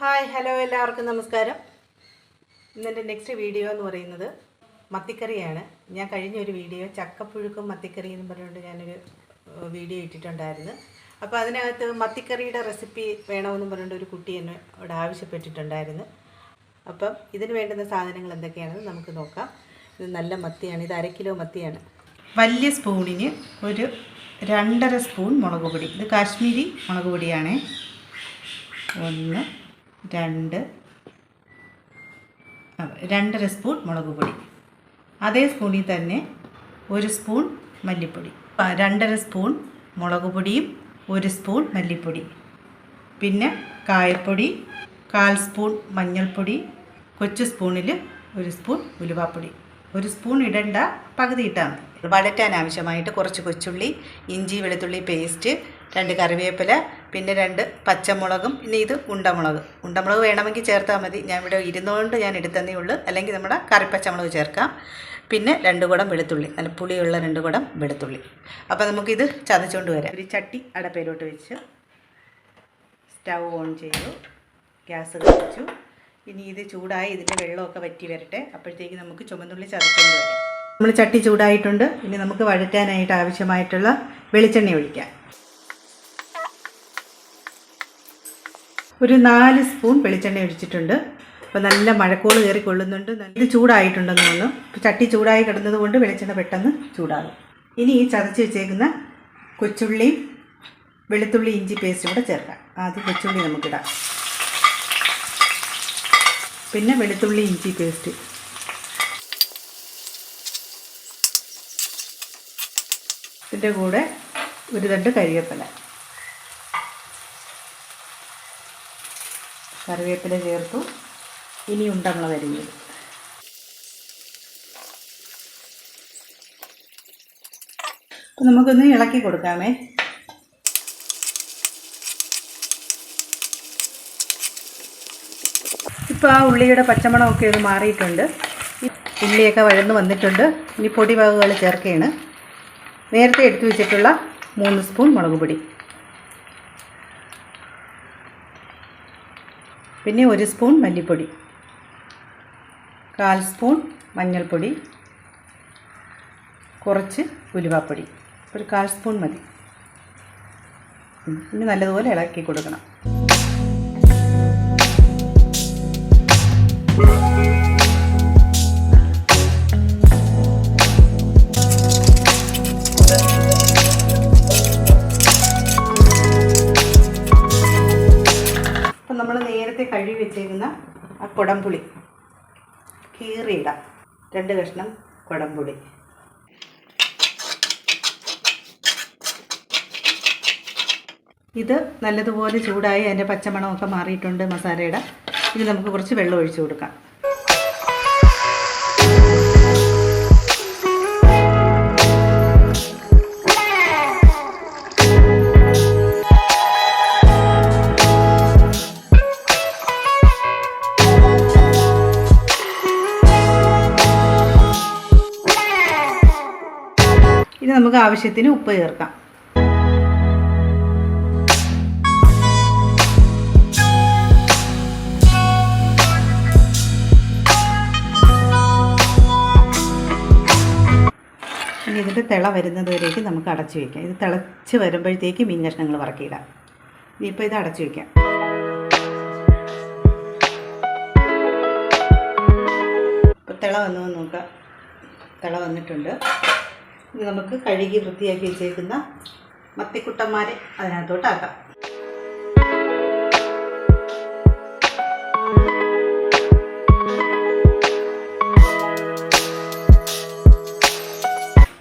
Hi hello എല്ലാവർക്കും നമസ്കാരം. ഇന്നെന്റെ നെക്സ്റ്റ് വീഡിയോ എന്ന് പറയുന്നത് മത്തിക്കറിയാണ്. ഞാൻ കഴിഞ്ഞ ഒരു വീഡിയോ ചക്കപ്പുഴുക്കും മത്തിക്കറി എന്ന് പറഞ്ഞുകൊണ്ട് ഞാനൊരു വീഡിയോ ഇട്ടിട്ടുണ്ടായിരുന്നു. അപ്പോൾ അതിനകത്ത് മത്തിക്കറിയുടെ റെസിപ്പി വേണമെന്ന് പറഞ്ഞുകൊണ്ട് ഒരു കുട്ടി എന്നോട് ആവശ്യപ്പെട്ടിട്ടുണ്ടായിരുന്നു. അപ്പം ഇതിന് വേണ്ടുന്ന സാധനങ്ങൾ എന്തൊക്കെയാണെന്ന് നമുക്ക് നോക്കാം. ഇത് നല്ല മത്തിയാണ്. ഇത് അര കിലോ മത്തിയാണ്. വലിയ സ്പൂണിന് ഒരു രണ്ടര സ്പൂൺ മുളക് പൊടി. ഇത് കാശ്മീരി മുളക് പൊടിയാണേ. ഒന്ന് രണ്ട്. രണ്ടര സ്പൂൺ മുളക് പൊടി. അതേ സ്പൂണിൽ തന്നെ ഒരു സ്പൂൺ മല്ലിപ്പൊടി. രണ്ടര സ്പൂൺ മുളക് പൊടിയും ഒരു സ്പൂൺ മല്ലിപ്പൊടി. പിന്നെ കായപ്പൊടി കാൽ സ്പൂൺ മഞ്ഞൾപ്പൊടി കൊച്ചു സ്പൂണിൽ ഒരു സ്പൂൺ ഉലുവാപ്പൊടി. ഒരു സ്പൂൺ ഇടണ്ട പകുതി ഇട്ടാൽ മതി. വഴറ്റാൻ ആവശ്യമായിട്ട് കുറച്ച് കൊച്ചുള്ളി ഇഞ്ചി വെളുത്തുള്ളി പേസ്റ്റ് രണ്ട് കറിവേപ്പില പിന്നെ രണ്ട് പച്ചമുളകും പിന്നെ ഇത് ഉണ്ടമുളക് ഉണ്ടമുളക് വേണമെങ്കിൽ ചേർത്താൽ മതി. ഞാൻ ഇവിടെ ഇരുന്നുകൊണ്ട് ഞാൻ എടുത്തതേ ഉള്ളൂ. അല്ലെങ്കിൽ നമ്മുടെ കറിപ്പച്ചമുളക് ചേർക്കാം. പിന്നെ രണ്ട് കുടം വെളുത്തുള്ളി. നല്ല പുളിയുള്ള രണ്ട് കുടം വെളുത്തുള്ളി. അപ്പോൾ നമുക്കിത് ചതച്ചുകൊണ്ട് വരാം. ഒരു ചട്ടി അടപ്പയിലോട്ട് വെച്ച് സ്റ്റൗ ഓൺ ചെയ്തു. ഗ്യാസ് കത്തിച്ചു. ഇനി ഇത് ചൂടായി ഇതിന്റെ വെള്ളമൊക്കെ വറ്റി വരട്ടെ. അപ്പോഴത്തേക്ക് നമുക്ക് ചുമന്നുള്ളി ചതച്ചുകൊണ്ട് വരാം. നമ്മൾ ചട്ടി ചൂടായിട്ടുണ്ട്. ഇനി നമുക്ക് വഴറ്റാനായിട്ട് ആവശ്യമായിട്ടുള്ള വെളിച്ചെണ്ണ ഒഴിക്കാം. ഒരു നാല് സ്പൂൺ വെളിച്ചെണ്ണ ഒഴിച്ചിട്ടുണ്ട്. അപ്പോൾ നല്ല മഴക്കോൾ കയറി കൊള്ളുന്നുണ്ട്. ഇത് ചൂടായിട്ടുണ്ടെന്ന് തോന്നുന്നു. ചട്ടി ചൂടായി കിടന്നത് കൊണ്ട് വെളിച്ചെണ്ണ പെട്ടെന്ന് ചൂടാകും. ഇനി ഈ ചതച്ച് വെച്ചേക്കുന്ന കൊച്ചുള്ളിയും വെളുത്തുള്ളി ഇഞ്ചി പേസ്റ്റും കൂടെ ചേർക്കാം. ആദ്യം കൊച്ചുള്ളി നമുക്കിടാം. പിന്നെ വെളുത്തുള്ളി ഇഞ്ചി പേസ്റ്റ് ഇതിന്റെ കൂടെ ഒരു തണ്ട് കരിവേപ്പില കറിവേപ്പില ചേർത്തു. ഇനി ഉണ്ട നമ്മൾ വരുന്നത് അപ്പം നമുക്കൊന്ന് ഇളക്കി കൊടുക്കാമേ. ഇപ്പോൾ ആ ഉള്ളിയുടെ പച്ചമണമൊക്കെ ഒന്ന് മാറിയിട്ടുണ്ട്. ഉള്ളിയൊക്കെ വഴന്ന് വന്നിട്ടുണ്ട്. ഇനി പൊടി വകകൾ ചേർക്കുകയാണ്. നേരത്തെ എടുത്തു വെച്ചിട്ടുള്ള മൂന്ന് സ്പൂൺ മുളക് പൊടി പിന്നെ ഒരു സ്പൂൺ മല്ലിപ്പൊടി. കാൽ സ്പൂൺ മഞ്ഞൾപ്പൊടി. കുറച്ച് ഉലുവാപ്പൊടി. ഒരു കാൽ സ്പൂൺ മതി. ഇനി നല്ലതുപോലെ ഇളക്കി കൊടുക്കണം. കുടംപുളി. കീറിയിടാം. രണ്ട് കഷ്ണം കുടംപുളി. ഇത് നല്ലതുപോലെ ചൂടായി അതിന്റെ പച്ചമണമൊക്കെ മാറിയിട്ടുണ്ട് മസാലയുടെ. ഇനി നമുക്ക് കുറച്ച് വെള്ളം ഒഴിച്ചു കൊടുക്കാം. നമുക്ക് ആവശ്യത്തിന് ഉപ്പ് ചേർക്കാം. ഇനി ഇതിന്റെ തിള വരുന്നത് വരേക്ക് നമുക്ക് അടച്ചു വയ്ക്കാം ഇത് തിളച്ച് വരുമ്പോഴത്തേക്ക് മീൻ കഷ്ണങ്ങൾ വറക്കിയിടാം ഇനിയിപ്പോൾ ഇത് അടച്ചു വയ്ക്കാം ഇപ്പോൾ തിള വന്നു നോക്കാം. തിള വന്നിട്ടുണ്ട്. ഇനി നമുക്ക് കഴുകി വൃത്തിയാക്കി വെച്ചേക്കുന്ന മത്തിക്കുട്ടന്മാരെ അതിനകത്തോട്ടാക്കാം.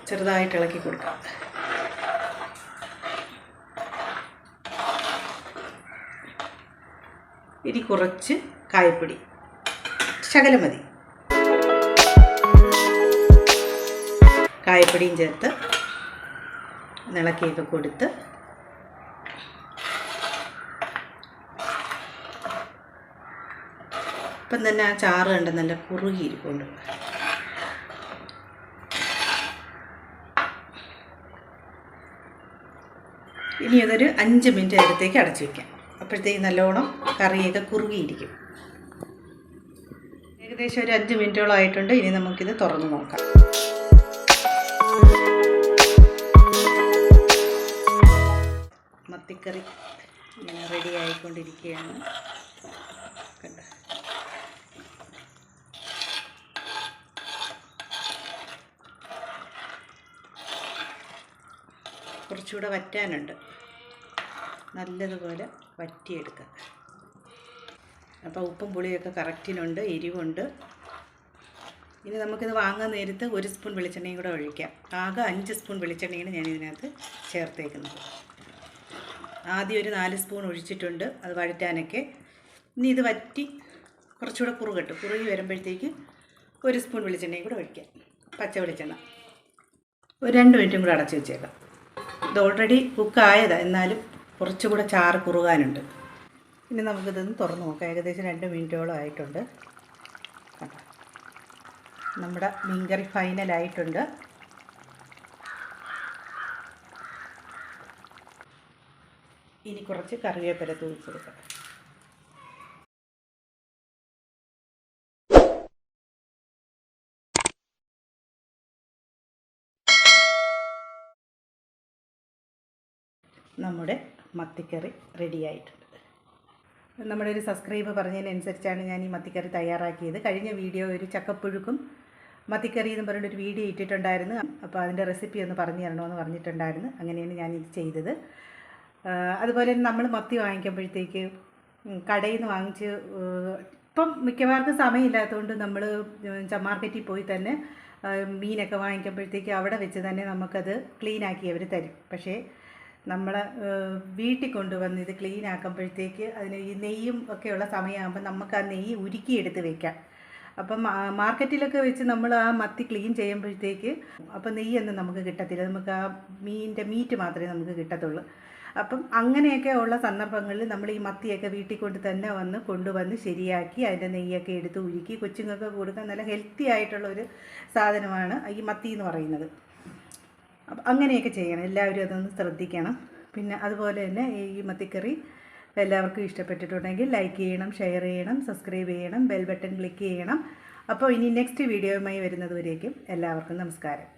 ചെറുതായിട്ട് ഇളക്കി കൊടുക്കാം. ഇനി കുറച്ച് കായപ്പൊടി. ശകലം മതി. കായപ്പൊടിയും ചേർത്ത് ഇളക്കിയൊക്കെ കൊടുത്ത് ഇപ്പം തന്നെ ആ ചാറ് കണ്ട് നല്ല കുറുകിയിരിപ്പുണ്ട് ഇനി അതൊരു അഞ്ച് മിനിറ്റ് നേരത്തേക്ക് അടച്ചു വയ്ക്കാം അപ്പോഴത്തേക്ക് നല്ലോണം കറിയൊക്കെ കുറുകിയിരിക്കും. ഏകദേശം ഒരു അഞ്ച് മിനിറ്റോളം ആയിട്ടുണ്ട്. ഇനി നമുക്കിത് തുറന്ന് നോക്കാം. മത്തിക്കറി ഇങ്ങനെ റെഡി ആയിക്കൊണ്ടിരിക്കുകയാണ്. കണ്ടോ? കുറച്ചുകൂടെ വറ്റാനുണ്ട്. നല്ലതുപോലെ വറ്റിയെടുക്കുക അപ്പോൾ ഉപ്പും പുളിയൊക്കെ കറക്റ്റിനുണ്ട് എരിവുണ്ട്. ഇനി നമുക്കിത് വാങ്ങാൻ നേരത്ത് ഒരു സ്പൂൺ വെളിച്ചെണ്ണയും കൂടെ ഒഴിക്കാം. ആകെ അഞ്ച് സ്പൂൺ വെളിച്ചെണ്ണയാണ് ഞാൻ ഇതിനകത്ത് ചേർത്തേക്കുന്നത്. ആദ്യം ഒരു നാല് സ്പൂൺ ഒഴിച്ചിട്ടുണ്ട്. അത് വഴറ്റാനൊക്കെ. ഇനി ഇത് വറ്റി കുറച്ചുകൂടെ കുറുകട്ട് കുറുകി വരുമ്പോഴത്തേക്ക് ഒരു സ്പൂൺ വെളിച്ചെണ്ണയും കൂടെ ഒഴിക്കാം. പച്ച വെളിച്ചെണ്ണ. ഒരു രണ്ട് മിനിറ്റും കൂടെ അടച്ച് വെച്ചേക്കാം. ഇത് ഓൾറെഡി കുക്കായതാണ് എന്നാലും കുറച്ചുകൂടെ ചാറ് കുറുകാനുണ്ട്. ഇനി നമുക്കിതൊന്ന് തുറന്ന് നോക്കാം. ഏകദേശം രണ്ട് മിനിറ്റോളം ആയിട്ടുണ്ട്. നമ്മുടെ മീൻകറി ഫൈനലായിട്ടുണ്ട് ഇനി കുറച്ച് കറിവേപ്പില തൂക്കി കൊടുക്കാം നമ്മുടെ മത്തിക്കറി റെഡിയായിട്ടുണ്ട് നമ്മുടെ ഒരു സബ്സ്ക്രൈബ് പറഞ്ഞതിനനുസരിച്ചാണ് ഞാൻ ഈ മത്തിക്കറി തയ്യാറാക്കിയത്. കഴിഞ്ഞ വീഡിയോ ഒരു ചക്കപ്പുഴുക്കും മത്തിക്കറി എന്ന് പറഞ്ഞിട്ടൊരു വീഡിയോ ഇട്ടിട്ടുണ്ടായിരുന്നു. അപ്പോൾ അതിന്റെ റെസിപ്പി ഒന്ന് പറഞ്ഞു തരണമെന്ന് പറഞ്ഞിട്ടുണ്ടായിരുന്നു. അങ്ങനെയാണ് ഞാൻ ഇത് ചെയ്തത്. അതുപോലെ തന്നെ നമ്മൾ മത്തി വാങ്ങിക്കുമ്പോഴത്തേക്ക് കടയിൽ നിന്ന് വാങ്ങിച്ച് ഇപ്പം മിക്കവാർക്കും സമയമില്ലാത്തതുകൊണ്ട് നമ്മൾ മാർക്കറ്റിൽ പോയി തന്നെ മീനൊക്കെ വാങ്ങിക്കുമ്പോഴത്തേക്ക് അവിടെ വെച്ച് തന്നെ നമുക്കത് ക്ലീനാക്കി അവർ തരും. പക്ഷേ നമ്മൾ വീട്ടിൽ കൊണ്ടുവന്ന് ഇത് ക്ലീൻ ആക്കുമ്പോഴത്തേക്ക് അതിന് ഈ നെയ്യും ഒക്കെയുള്ള സമയമാകുമ്പോൾ നമുക്ക് ആ നെയ്യ് ഉരുക്കിയെടുത്ത് വെക്കാം. അപ്പം മാർക്കറ്റിലൊക്കെ വെച്ച് നമ്മൾ ആ മത്തി ക്ലീൻ ചെയ്യുമ്പോഴത്തേക്ക് അപ്പം നെയ്യൊന്നും നമുക്ക് കിട്ടത്തില്ല. നമുക്ക് ആ മീനിന്റെ മീറ്റ് മാത്രമേ നമുക്ക് കിട്ടത്തുള്ളൂ. അപ്പം അങ്ങനെയൊക്കെ ഉള്ള സന്ദർഭങ്ങളിൽ നമ്മൾ ഈ മത്തിയൊക്കെ വീട്ടിൽ കൊണ്ട് തന്നെ വന്ന് കൊണ്ടുവന്ന് ശരിയാക്കി അതിന്റെ നെയ്യൊക്കെ എടുത്ത് ഉരുക്കി കൊച്ചുങ്ങൾക്ക് കൊടുക്കാൻ നല്ല ഹെൽത്തി ആയിട്ടുള്ള ഒരു സാധനമാണ് ഈ മത്തി എന്ന് പറയുന്നത്. അപ്പം അങ്ങനെയൊക്കെ ചെയ്യണം. എല്ലാവരും അതൊന്ന് ശ്രദ്ധിക്കണം. പിന്നെ അതുപോലെ തന്നെ ഈ മത്തിക്കറി എല്ലാവർക്കും ഇഷ്ടപ്പെട്ടിട്ടുണ്ടെങ്കിൽ ലൈക്ക് ചെയ്യണം ഷെയർ ചെയ്യണം സബ്സ്ക്രൈബ് ചെയ്യണം ബെൽ ബട്ടൺ ക്ലിക്ക് ചെയ്യണം. അപ്പോൾ ഇനി നെക്സ്റ്റ് വീഡിയോയുമായി വരുന്നതുവരേക്കും എല്ലാവർക്കും നമസ്കാരം.